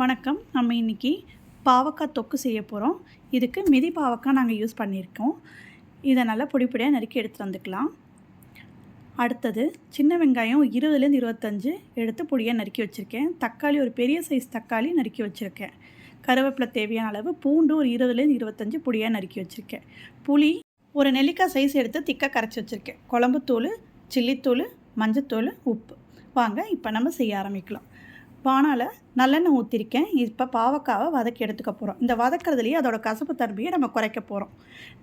வணக்கம். நம்ம இன்றைக்கி பாவக்காய் தொக்கு செய்ய போகிறோம் இதுக்கு மிதி பாவக்காய் நாங்கள் யூஸ் பண்ணியிருக்கோம். இதை நல்லா பொடி பொடியாக நறுக்கி எடுத்து வந்துக்கலாம். அடுத்தது சின்ன வெங்காயம் இருபதுலேருந்து இருபத்தஞ்சு எடுத்து பொடியாக நறுக்கி வச்சுருக்கேன். தக்காளி ஒரு பெரிய சைஸ் தக்காளி நறுக்கி வச்சுருக்கேன். கருவேப்பிலை தேவையான அளவு பூண்டு ஒரு இருபதுலேருந்து இருபத்தஞ்சு பொடியாக நறுக்கி வச்சுருக்கேன். புளி ஒரு நெல்லிக்காய் சைஸ் எடுத்து திக்காக கரைச்சி வச்சுருக்கேன். குழம்புத்தூள் சில்லித்தூள் மஞ்சத்தூள் உப்பு. வாங்க இப்போ நம்ம செய்ய ஆரம்பிக்கலாம். பானால் நல்லெண்ணெய் ஊற்றிருக்கேன் இப்போ பாவக்காவை வதக்கி எடுத்துக்க போகிறோம் இந்த வதக்கிறதுலேயே அதோட கசப்பு தன்மையை நம்ம குறைக்க போகிறோம்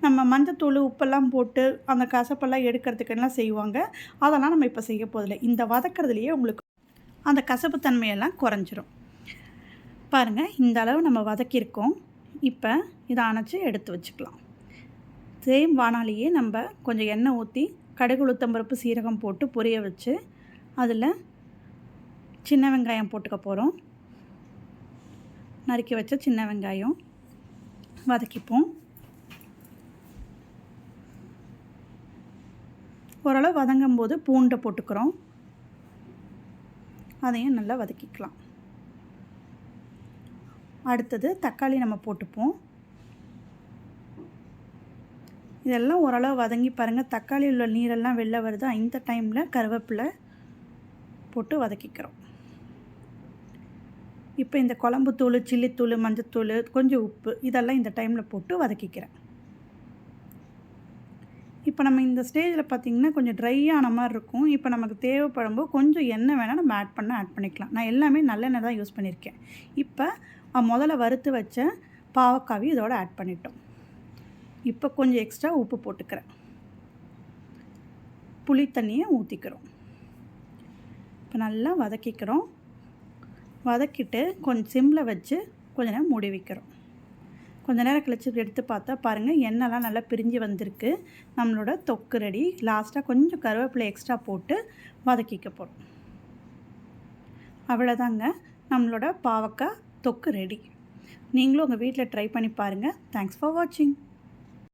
நம்ம மஞ்சத்தூள் உப்பெல்லாம் போட்டு அந்த கசப்பெல்லாம் எடுக்கிறதுக்குலாம் செய்வாங்க. அதெல்லாம் நம்ம இப்போ செய்ய போதில்லை இந்த வதக்கிறதுலையே உங்களுக்கு அந்த கசப்பு தன்மையெல்லாம் குறைஞ்சிரும். பாருங்கள் இந்த அளவு நம்ம வதக்கியிருக்கோம். இப்போ இதை அணைச்சி எடுத்து வச்சுக்கலாம். சேம் வானாலேயே நம்ம கொஞ்சம் எண்ணெய் ஊற்றி கடுகு உளுத்தம்பருப்பு சீரகம் போட்டு பொரிய வச்சு அதில் சின்ன வெங்காயம் போட்டுக்க போகிறோம் நறுக்கி வச்ச சின்ன வெங்காயம் வதக்கிப்போம். ஓரளவு வதங்கும் போது பூண்டை போட்டுக்கிறோம். அதையும் நல்லா வதக்கிக்கலாம். அடுத்தது தக்காளி நம்ம போட்டுப்போம். இதெல்லாம் ஓரளவு வதங்கி பாருங்கள் தக்காளி உள்ள நீரெல்லாம் வெளில வருது. இந்த டைமில் கருவேப்பிலை போட்டு வதக்கிக்கிறோம். இப்போ இந்த குழம்புத்தூள் சில்லித்தூள் மஞ்சத்தூள் கொஞ்சம் உப்பு இதெல்லாம் இந்த டைமில் போட்டு வதக்கிக்கிறேன். இப்போ நம்ம இந்த ஸ்டேஜில் பார்த்திங்கன்னா கொஞ்சம் ட்ரை ஆன மாதிரி இருக்கும். இப்போ நமக்கு தேவைப்படும்போது கொஞ்சம் எண்ணெய் வேணால் நம்ம ஆட் பண்ண ஆட் பண்ணிக்கலாம். நான் எல்லாமே நல்லெண்ணெய் தான் யூஸ் பண்ணியிருக்கேன். இப்போ முதல்ல வறுத்து வச்ச பாவக்காவையும் இதோட ஆட் பண்ணிட்டோம். இப்போ கொஞ்சம் எக்ஸ்ட்ரா உப்பு போட்டுக்கிறேன். புளி தண்ணியை ஊற்றிக்கிறோம் இப்போ நல்லா வதக்கிக்கிறோம். வதக்கிட்டு கொஞ்சம் சிம்மில் வச்சு கொஞ்ச நேரம் மூடி வைக்கிறோம். கொஞ்ச நேரம் கழிச்சு எடுத்து பார்த்தா பாருங்கள் எண்ணெய்லாம் நல்லா பிரிஞ்சு வந்திருக்கு. நம்மளோட தொக்கு ரெடி. லாஸ்ட்டாக கொஞ்சம் கருவேப்பிலை எக்ஸ்ட்ரா போட்டு வதக்கிக்க போகிறோம் அவ்வளோதாங்க நம்மளோட பாவக்காய் தொக்கு ரெடி. நீங்களும் உங்கள் வீட்டில் ட்ரை பண்ணி பாருங்கள் தேங்க்ஸ் ஃபார் வாட்சிங்